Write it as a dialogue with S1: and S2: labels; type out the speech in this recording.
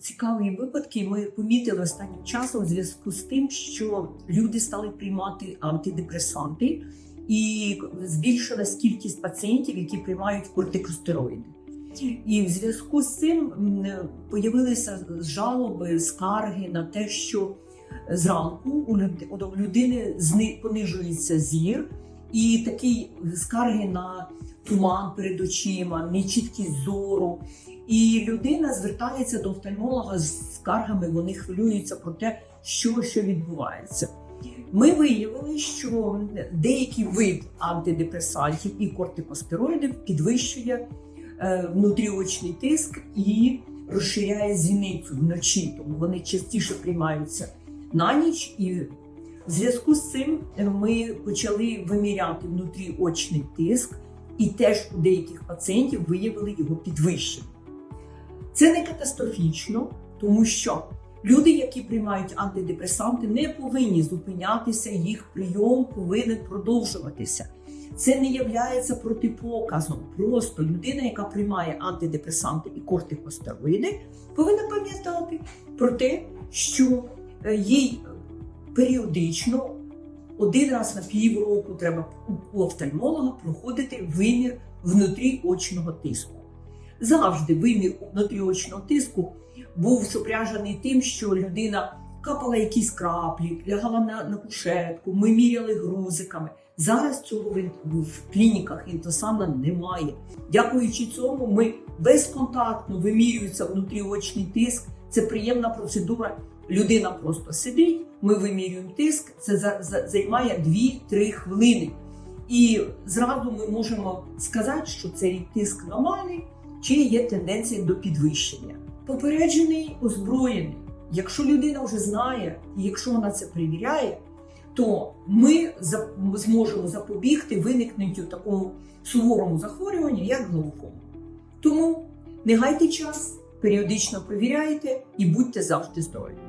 S1: Цікаві випадки ми помітили останнім часом у зв'язку з тим, що люди стали приймати антидепресанти, і збільшилась кількість пацієнтів, які приймають кортикостероїди. І в зв'язку з цим м, появилися жалоби, скарги на те, що зранку у люд- людини понижується зір, і такі скарги на туман перед очима, нечіткість зору. І людина звертається до офтальмолога з скаргами, вони хвилюються про те, що, що відбувається. Ми виявили, що деякий вид антидепресантів і кортикостероїдів підвищує е, внутріочний тиск і розширяє зіницю вночі, тому вони частіше приймаються на ніч. І в зв'язку з цим ми почали виміряти внутріочний тиск, і теж у деяких пацієнтів виявили його підвищення. Це не катастрофічно, тому що люди, які приймають антидепресанти, не повинні зупинятися, їх прийом повинен продовжуватися. Це не є протипоказом. Просто людина, яка приймає антидепресанти і кортикостероїди, повинна пам'ятати про те, що е, їй періодично один раз на півроку треба у офтальмолога проходити вимір внутріочного тиску. Завжди вимір внутріочного тиску був супряжений тим, що людина капала якісь краплі, лягала на, на кушетку, ми міряли грузиками. Зараз цього в, клініках інтосамна немає. Дякуючи цьому, ми безконтактно вимірюється внутріочний тиск. Це приємна процедура. Людина просто сидить, ми вимірюємо тиск. Це за, за, займає 2-3 хвилини. І зразу ми можемо сказати, що цей тиск нормальний, чи є тенденція до підвищення. Попереджений озброєний. Якщо людина вже знає, і якщо вона це перевіряє, то ми зможемо запобігти виникненню такому суворому захворюванню, як глаукома. Тому не гайте час, періодично перевіряйте і будьте завжди здорові.